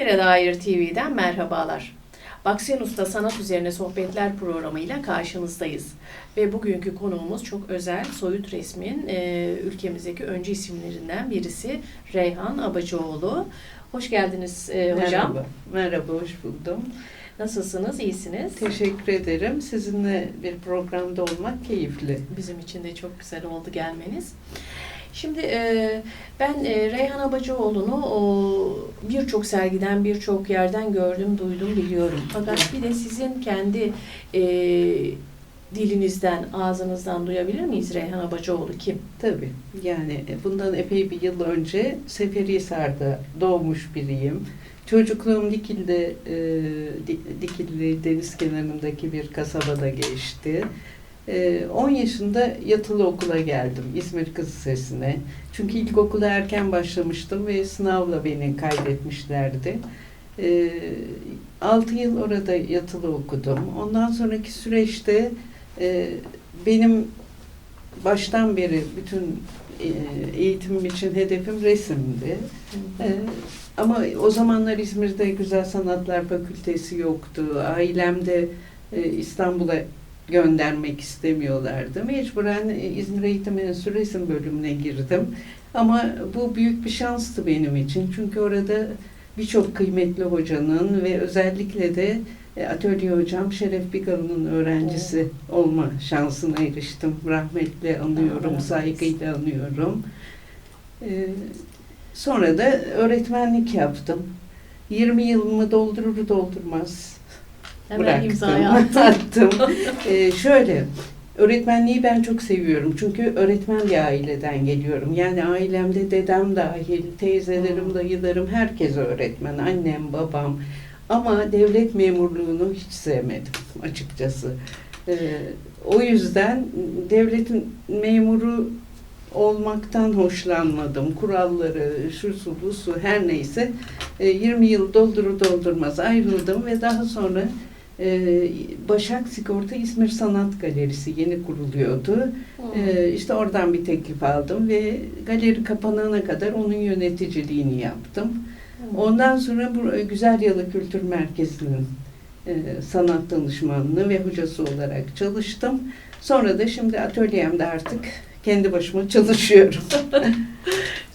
İzmir'e dair TV'den merhabalar. Baksen Usta Sanat Üzerine Sohbetler programıyla karşınızdayız. Ve bugünkü konuğumuz çok özel soyut resmin e, ülkemizdeki öncü isimlerinden birisi Reyhan Abacıoğlu. Hoş geldiniz e, hocam. Merhaba. Merhaba, hoş buldum. Nasılsınız? İyisiniz? Teşekkür ederim. Sizinle bir programda olmak keyifli. Bizim için de çok güzel oldu gelmeniz. Şimdi e, ben e, Reyhan Abacıoğlu'nu birçok sergiden, birçok yerden gördüm, duydum, biliyorum. Fakat bir de sizin kendi e, dilinizden, ağzınızdan duyabilir miyiz Reyhan Abacıoğlu kim? Tabii. Yani e, bundan epey bir yıl önce Seferihisar'da doğmuş biriyim. Çocukluğum Dikil'de, e, Di- Dikilli deniz kenarındaki bir kasabada geçti. E, 10 yaşında yatılı okula geldim İzmir Kız Lisesi'ne. Çünkü ilkokula erken başlamıştım ve sınavla beni kaydetmişlerdi. E, 6 yıl orada yatılı okudum. Ondan sonraki süreçte e, benim baştan beri bütün e, eğitimim için hedefim resimdi. E, ama o zamanlar İzmir'de Güzel Sanatlar Fakültesi yoktu. Ailemde e, İstanbul'a göndermek istemiyorlardı. Mecburen e, İzmir Eğitim Enstitüsü bölümüne girdim. Ama bu büyük bir şanstı benim için. Çünkü orada birçok kıymetli hocanın ve özellikle de e, atölye hocam Şeref Bigalı'nın öğrencisi olma şansına eriştim. Rahmetle anıyorum, rahmet saygıyla anıyorum. E, Sonra da öğretmenlik yaptım. 20 yılımı doldurur doldurmaz Hemen bıraktım. imzayı attım. attım. Ee, şöyle, öğretmenliği ben çok seviyorum. Çünkü öğretmen bir aileden geliyorum. Yani ailemde dedem dahil, teyzelerim, Hmm. dayılarım, herkes öğretmen. Annem, babam. Ama devlet memurluğunu hiç sevmedim açıkçası. Ee, o yüzden devletin memuru olmaktan hoşlanmadım. Kuralları, şu su bu su her neyse e, 20 yıl doldurur doldurmaz ayrıldım ve daha sonra e, Başak Sigorta İzmir Sanat Galerisi yeni kuruluyordu. E, işte oradan bir teklif aldım ve galeri kapanana kadar onun yöneticiliğini yaptım. Ondan sonra bu Güzel Yalı Kültür Merkezi'nin e, sanat danışmanlığı ve hocası olarak çalıştım. Sonra da şimdi atölyemde artık kendi başıma çalışıyorum.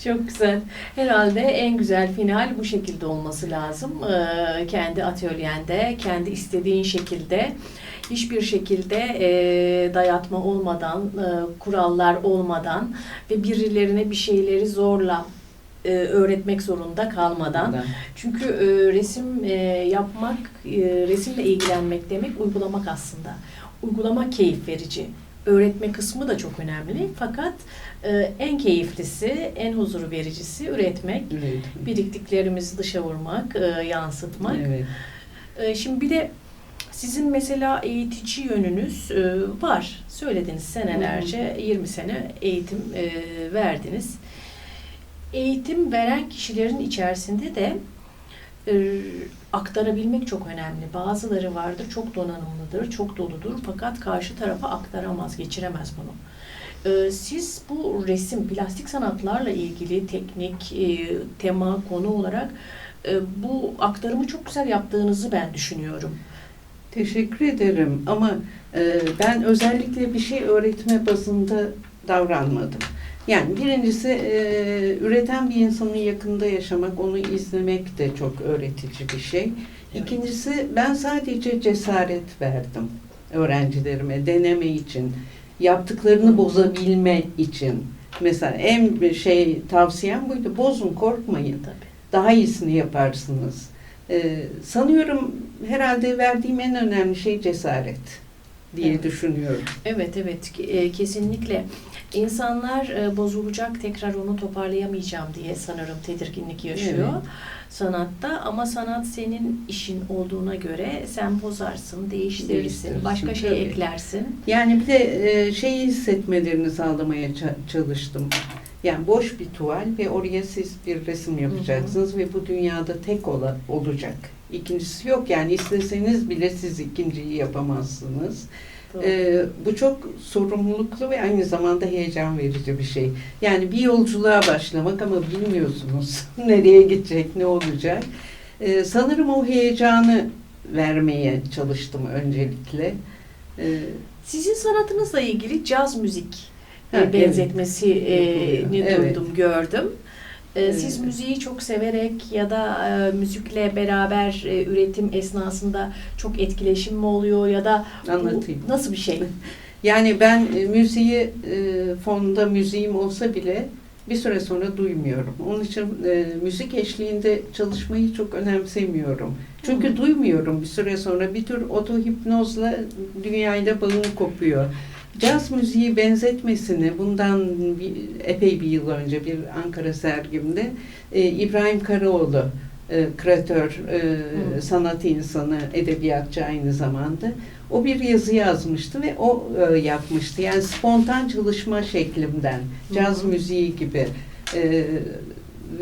Çok güzel. Herhalde en güzel final bu şekilde olması lazım. Ee, kendi atölyende, kendi istediğin şekilde, hiçbir şekilde e, dayatma olmadan, e, kurallar olmadan ve birilerine bir şeyleri zorla e, öğretmek zorunda kalmadan. Çünkü e, resim e, yapmak, e, resimle ilgilenmek demek uygulamak aslında. Uygulamak keyif verici. Öğretme kısmı da çok önemli. Fakat e, en keyiflisi, en huzur vericisi üretmek. Evet. Biriktiklerimizi dışa vurmak, e, yansıtmak. Evet. E, şimdi bir de sizin mesela eğitici yönünüz e, var. Söylediniz senelerce, 20 sene eğitim e, verdiniz. Eğitim veren kişilerin içerisinde de e, aktarabilmek çok önemli. Bazıları vardır, çok donanımlıdır, çok doludur fakat karşı tarafa aktaramaz, geçiremez bunu. E, siz bu resim, plastik sanatlarla ilgili teknik, e, tema, konu olarak e, bu aktarımı çok güzel yaptığınızı ben düşünüyorum. Teşekkür ederim ama e, ben özellikle bir şey öğretme bazında davranmadım. Yani birincisi e, üreten bir insanın yakında yaşamak, onu izlemek de çok öğretici bir şey. İkincisi ben sadece cesaret verdim öğrencilerime deneme için, yaptıklarını bozabilme için. Mesela en bir şey tavsiyem buydu. Bozun, korkmayın. Tabii. Daha iyisini yaparsınız. Ee, sanıyorum herhalde verdiğim en önemli şey cesaret diye Evet. düşünüyorum. Evet evet e, kesinlikle. İnsanlar e, bozulacak tekrar onu toparlayamayacağım diye sanırım tedirginlik yaşıyor Evet. sanatta ama sanat senin işin olduğuna göre sen bozarsın, değiştirirsin, başka şey tabii. eklersin. Yani bir de e, şeyi hissetmelerini sağlamaya ça- çalıştım. Yani boş bir tuval ve oraya siz bir resim yapacaksınız ve bu dünyada tek ola, olacak. İkincisi yok yani isteseniz bile siz ikinciyi yapamazsınız. Ee, bu çok sorumluluklu ve aynı zamanda heyecan verici bir şey. Yani bir yolculuğa başlamak ama bilmiyorsunuz nereye gidecek, ne olacak. E, sanırım o heyecanı vermeye çalıştım öncelikle. E, Sizin sanatınızla ilgili caz müzik Ha, evet. benzetmesini. Evet. duydum, gördüm. E, Evet. Siz müziği çok severek ya da e, müzikle beraber e, üretim esnasında çok etkileşim mi oluyor ya da bu anlatayım. nasıl bir şey? Yani ben e, müziği e, fonda müziğim olsa bile bir süre sonra duymuyorum. Onun için e, müzik eşliğinde çalışmayı çok önemsemiyorum. Çünkü Hı. duymuyorum bir süre sonra bir tür otohipnozla dünyayla bağım kopuyor. Caz müziği benzetmesini bundan bir, epey bir yıl önce bir Ankara sergimde e, İbrahim Karaoğlu e, kreatör, e, Hı. sanat insanı, edebiyatçı aynı zamanda. O bir yazı yazmıştı ve o e, yapmıştı. Yani spontan çalışma şeklimden, caz Hı hı. müziği gibi. E,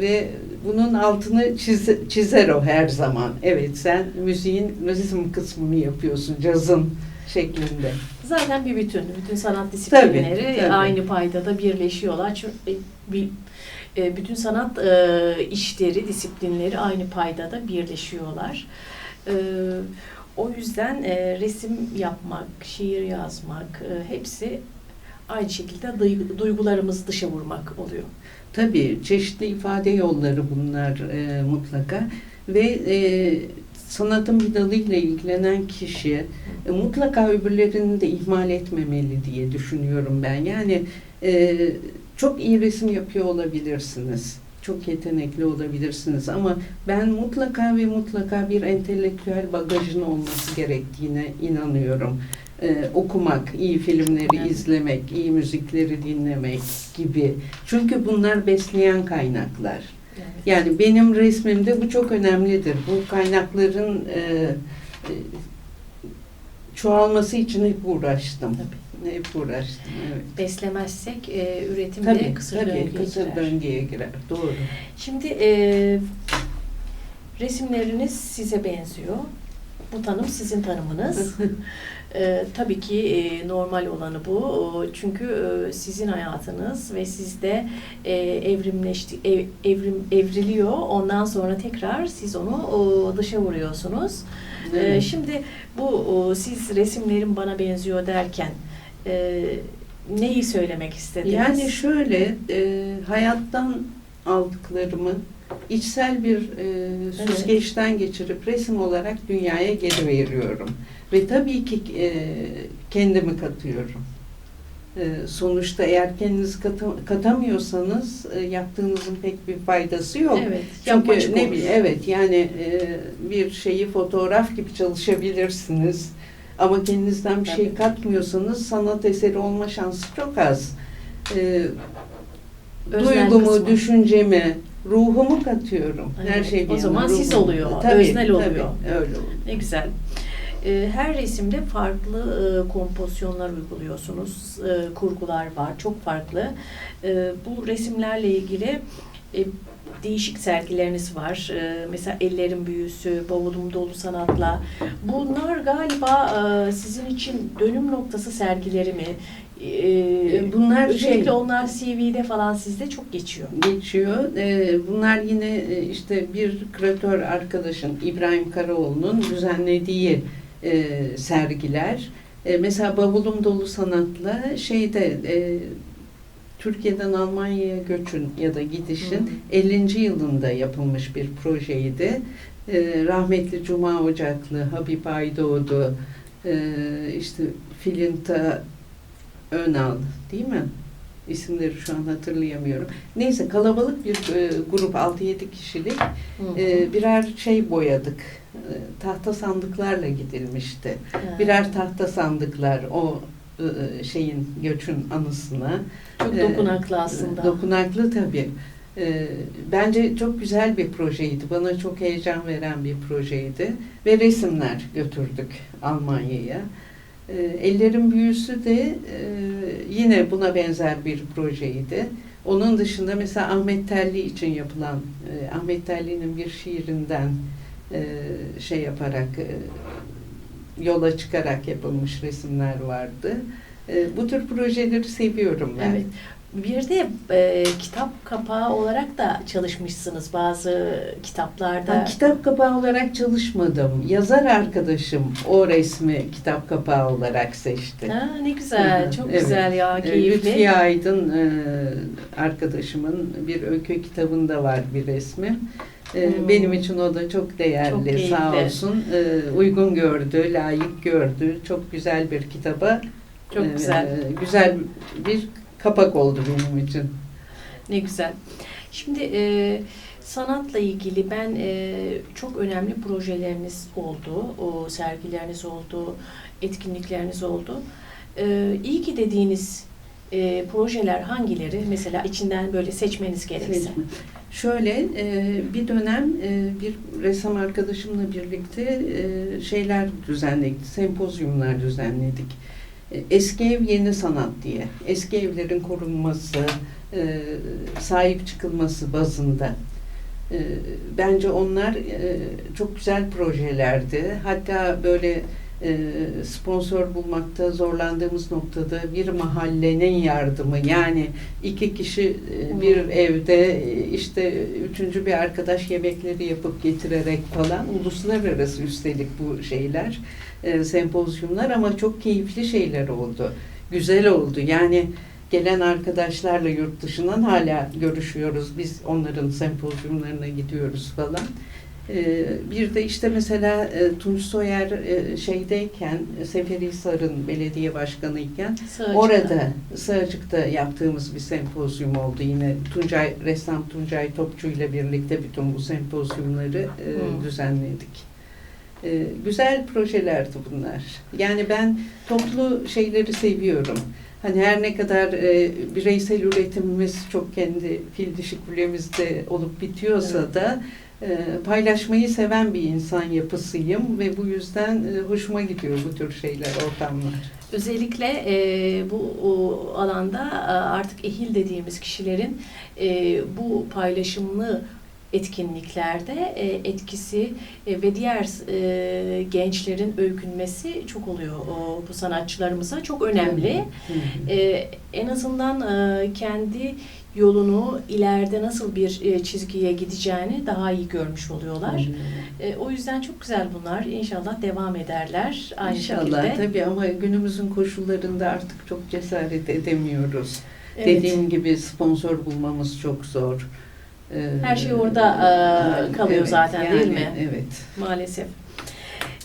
ve bunun altını çiz- çizer o her zaman. Evet sen müziğin müzizm kısmını yapıyorsun cazın şeklinde. Zaten bir bütün. Bütün sanat disiplinleri Tabii, tabii. aynı paydada birleşiyorlar. Çünkü bir e, bütün sanat e, işleri, disiplinleri aynı paydada birleşiyorlar. E, O yüzden resim yapmak, şiir yazmak hepsi aynı şekilde duygu- duygularımızı dışa vurmak oluyor. Tabii çeşitli ifade yolları bunlar e, mutlaka ve e, sanatın bir dalıyla ilgilenen kişi e, mutlaka öbürlerini de ihmal etmemeli diye düşünüyorum ben. Yani e, çok iyi resim yapıyor olabilirsiniz. Çok yetenekli olabilirsiniz ama ben mutlaka ve mutlaka bir entelektüel bagajın olması gerektiğine inanıyorum. Ee, okumak, iyi filmleri Evet. izlemek, iyi müzikleri dinlemek gibi. Çünkü bunlar besleyen kaynaklar. Yani benim resmimde bu çok önemlidir. Bu kaynakların e, e, çoğalması için hep uğraştım. Tabii. Hep uğraştım. Evet. Beslemezsek e, üretim Tabii, de kısır tabii döngüye kısır girer. döngüye girer. Doğru. Şimdi e, resimleriniz size benziyor. Bu tanım sizin tanımınız. E, tabii ki e, normal olanı bu. Çünkü e, sizin hayatınız ve sizde e, evrimleşti, ev, evrim evriliyor. Ondan sonra tekrar siz onu o, dışa vuruyorsunuz. E, şimdi bu o, siz resimlerin bana benziyor derken e, neyi söylemek istediniz? Yani şöyle e, hayattan aldıklarımı içsel bir e, süzgeçten geçirip resim olarak dünyaya geri veriyorum. Ve tabii ki e, kendimi katıyorum. E, sonuçta eğer kendinizi kata- katamıyorsanız e, yaptığınızın pek bir faydası yok. evet, Çünkü ne bileyim evet yani e, bir şeyi fotoğraf gibi çalışabilirsiniz. Ama kendinizden bir şey Tabii. katmıyorsanız sanat eseri olma şansı çok az. E, duygumu, kısmı. düşüncemi, ruhumu katıyorum. Her Evet, şey bir o zaman yana siz ruhum. oluyor, öznel oluyor. Tabii, öyle oluyor. Ne güzel. Ee, Her resimde farklı e, kompozisyonlar uyguluyorsunuz. E, Kurgular var, çok farklı. E, Bu resimlerle ilgili değişik sergileriniz var. Mesela Ellerin Büyüsü, Bavulum Dolu Sanatla. Bunlar galiba e, sizin için dönüm noktası sergileri mi? E, Bunlar Özellikle şey, onlar CV'de falan sizde çok geçiyor. geçiyor. Ee, bunlar yine e, işte bir küratör arkadaşın İbrahim Karaoğlu'nun düzenlediği e, sergiler. E, mesela Bavulum Dolu Sanat'la şeyde e, Türkiye'den Almanya'ya göçün ya da gidişin Hı. 50. yılında yapılmış bir projeydi. E, rahmetli Cuma Ocaklı, Habib Aydoğdu, e, işte Filinta Önal değil mi? İsimleri şu an hatırlayamıyorum. Neyse kalabalık bir e, grup 6-7 kişilik e, birer şey boyadık. E, tahta sandıklarla gidilmişti. Ha. Birer tahta sandıklar o e, şeyin göçün anısına. çok e, dokunaklı aslında. Dokunaklı tabii. E, bence çok güzel bir projeydi. Bana çok heyecan veren bir projeydi. Ve resimler götürdük Almanya'ya. E, Ellerin Büyüsü de e, yine buna benzer bir projeydi. Onun dışında mesela Ahmet Telli için yapılan, e, Ahmet Telli'nin bir şiirinden e, şey yaparak, yola çıkarak yapılmış resimler vardı. Bu tür projeleri seviyorum ben. Evet. Bir de e, kitap kapağı olarak da çalışmışsınız bazı kitaplarda. Ben kitap kapağı olarak çalışmadım. Yazar arkadaşım o resmi kitap kapağı olarak seçti. Ha, ne güzel, çok evet. güzel ya, Ee, keyifli. Lütfiye Aydın e, arkadaşımın bir öykü kitabında var bir resmi. E, Hmm. Benim için o da çok değerli Çok keyifli. sağ olsun. E, Uygun gördü, layık gördü. Çok güzel bir kitaba. Çok e, güzel. Güzel bir kapak oldu benim için. Ne güzel. Şimdi e, sanatla ilgili ben e, çok önemli projeleriniz oldu, o sergileriniz oldu, etkinlikleriniz oldu. E, iyi ki dediğiniz e, projeler hangileri? Mesela içinden böyle seçmeniz gerekse. Seçme. Şöyle e, bir dönem e, bir ressam arkadaşımla birlikte e, şeyler düzenledik, sempozyumlar düzenledik. Eski ev yeni sanat diye. Eski evlerin korunması, e, sahip çıkılması bazında. E, Bence onlar e, çok güzel projelerdi. Hatta böyle sponsor bulmakta zorlandığımız noktada bir mahallenin yardımı yani iki kişi e, bir evde e, işte üçüncü bir arkadaş yemekleri yapıp getirerek falan uluslararası üstelik bu şeyler e, sempozyumlar ama çok keyifli şeyler oldu. Güzel oldu. Yani gelen arkadaşlarla yurt dışından hala görüşüyoruz. Biz onların sempozyumlarına gidiyoruz falan. Ee, Bir de işte mesela e, Tunç Soyer e, şeydeyken, Seferihisar'ın belediye başkanıyken Sığacık'ta. orada Sığacık'ta yaptığımız bir sempozyum oldu. Yine Tuncay, ressam Tuncay Topçu ile birlikte bütün bu sempozyumları Hı. düzenledik. Güzel projelerdi bunlar. Yani ben toplu şeyleri seviyorum. Hani her ne kadar e, bireysel üretimimiz çok kendi fil dişi kulemizde olup bitiyorsa Evet. da paylaşmayı seven bir insan yapısıyım ve bu yüzden e, hoşuma gidiyor bu tür şeyler, ortamlar. Özellikle e, bu o, alanda e, artık ehil dediğimiz kişilerin e, bu paylaşımlı etkinliklerde e, etkisi e, ve diğer e, gençlerin öykünmesi çok oluyor o, bu sanatçılarımıza çok önemli. E, en azından e, kendi yolunu ileride nasıl bir e, çizgiye gideceğini daha iyi görmüş oluyorlar. E, o yüzden çok güzel bunlar. İnşallah devam ederler aynı İnşallah şekilde. tabii ama günümüzün koşullarında artık çok cesaret edemiyoruz. Evet. Dediğim gibi sponsor bulmamız çok zor. Ee, Her şey orada, e, kalıyor zaten, değil mi? Evet. Maalesef.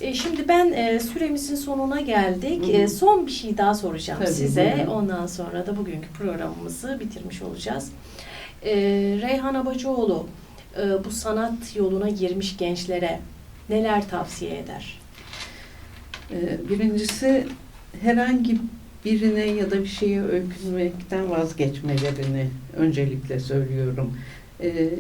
E, şimdi ben e, süremizin sonuna geldik. Hı hı. E, son bir şey daha soracağım Tabii, size. buyurun. Ondan sonra da bugünkü programımızı bitirmiş olacağız. E, Reyhan Abacıoğlu e, bu sanat yoluna girmiş gençlere neler tavsiye eder? Ee, Birincisi herhangi birine ya da bir şeye öykünmekten vazgeçmelerini öncelikle söylüyorum. Ee,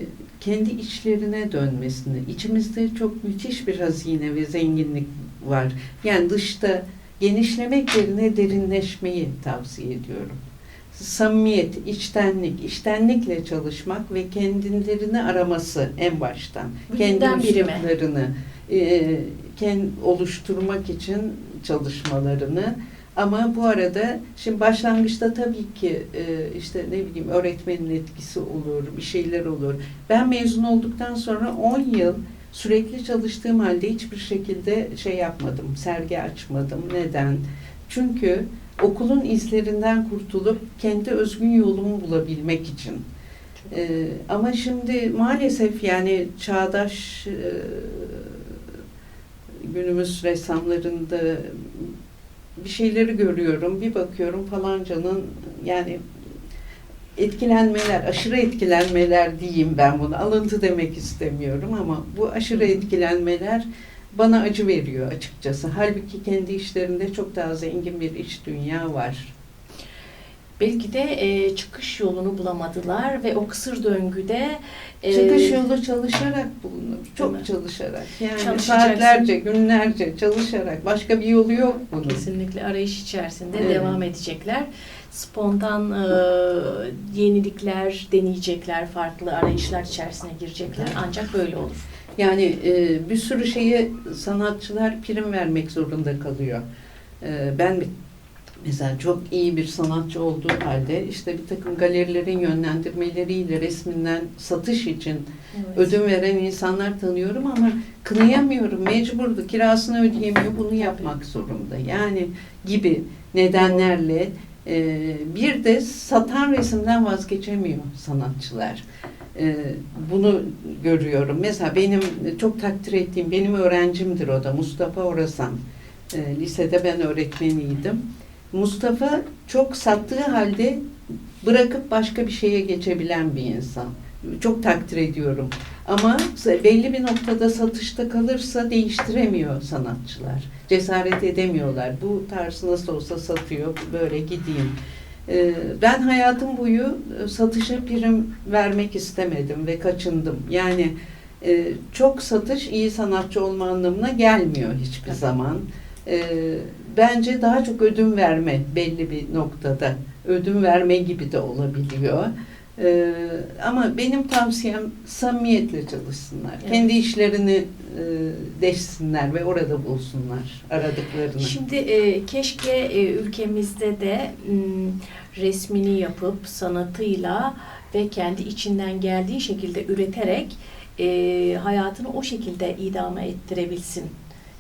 Kendi içlerine dönmesini. İçimizde çok müthiş bir hazine ve zenginlik var. Yani dışta genişlemek yerine derinleşmeyi tavsiye ediyorum. Samimiyet, içtenlik, içtenlikle çalışmak ve kendilerini araması en baştan. Bugünden Kendi üsluplarını e, kend, oluşturmak için çalışmalarını ama bu arada şimdi başlangıçta tabii ki e, işte ne bileyim öğretmenin etkisi olur, bir şeyler olur. Ben mezun olduktan sonra 10 yıl sürekli çalıştığım halde hiçbir şekilde şey yapmadım, sergi açmadım. Neden? Çünkü okulun izlerinden kurtulup kendi özgün yolumu bulabilmek için. Ee, ama şimdi maalesef yani çağdaş e, günümüz ressamlarında bir şeyleri görüyorum. Bir bakıyorum falancanın yani etkilenmeler, aşırı etkilenmeler diyeyim ben bunu. Alıntı demek istemiyorum ama bu aşırı etkilenmeler bana acı veriyor açıkçası. Halbuki kendi işlerinde çok daha zengin bir iç dünya var. Belki de e, çıkış yolunu bulamadılar ve o kısır döngüde e, Çıkış yolu çalışarak bulunur. Çok çalışarak. Yani saatlerce, günlerce çalışarak. Başka bir yolu yok bunun. kesinlikle arayış içerisinde Evet. devam edecekler. Spontan e, yenilikler deneyecekler, farklı arayışlar içerisine girecekler. Ancak böyle olur. Yani e, bir sürü şeye sanatçılar prim vermek zorunda kalıyor. E, ben mesela çok iyi bir sanatçı olduğu halde işte bir takım galerilerin yönlendirmeleriyle resminden satış için Evet. ödün veren insanlar tanıyorum ama kınayamıyorum. Mecburdu. Kirasını ödeyemiyor. Bunu yapmak zorunda. Yani gibi nedenlerle e, bir de satan resimden vazgeçemiyor sanatçılar. E, bunu görüyorum. Mesela benim çok takdir ettiğim, benim öğrencimdir o da Mustafa Orasan. E, lisede ben öğretmeniydim. Mustafa çok sattığı halde bırakıp başka bir şeye geçebilen bir insan. Çok takdir ediyorum. Ama belli bir noktada satışta kalırsa değiştiremiyor sanatçılar. Cesaret edemiyorlar. Bu tarz nasıl olsa satıyor, böyle gideyim. Ee, Ben hayatım boyu e, satışa prim vermek istemedim ve kaçındım. Yani e, çok satış iyi sanatçı olma anlamına gelmiyor hiçbir zaman. Ee, Bence daha çok ödün verme belli bir noktada. Ödün verme gibi de olabiliyor. Ee, ama benim tavsiyem samimiyetle çalışsınlar. Evet. Kendi işlerini e, deşsinler ve orada bulsunlar aradıklarını. Şimdi e, keşke e, ülkemizde de m, resmini yapıp sanatıyla ve kendi içinden geldiği şekilde üreterek e, hayatını o şekilde idame ettirebilsin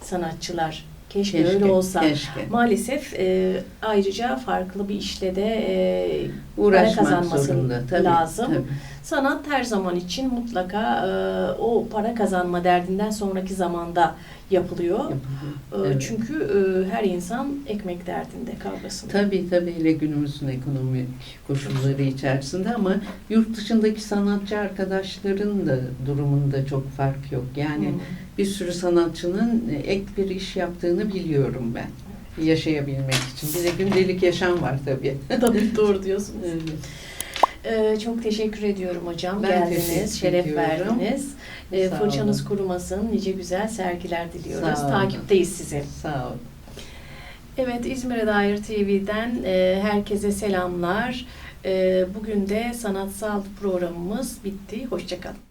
sanatçılar. Keşke, öyle olsa. Keşke. Maalesef e, ayrıca farklı bir işle de e, Uğraşmak kazanması zorunda. Tabii, lazım. tabii. sanat her zaman için mutlaka e, o para kazanma derdinden sonraki zamanda yapılıyor. Yapılıyor. E, Evet. Çünkü e, her insan ekmek derdinde kavgasında. Tabii tabii hele günümüzün ekonomik koşulları içerisinde ama yurt dışındaki sanatçı arkadaşların da durumunda çok fark yok. Yani Hı. Bir sürü sanatçının ek bir iş yaptığını biliyorum ben. Yaşayabilmek için. Bir de gündelik yaşam var tabii. Tabii doğru diyorsunuz. Evet. E, çok teşekkür ediyorum hocam. Ben Geldiniz, şeref ediyorum. verdiniz. E, Sağ fırçanız olun. kurumasın. Nice güzel sergiler diliyoruz. Olun. Takipteyiz sizi. Sağ ol. Evet, İzmir'e dair TV'den e, herkese selamlar. E, bugün de sanatsal programımız bitti. Hoşçakalın.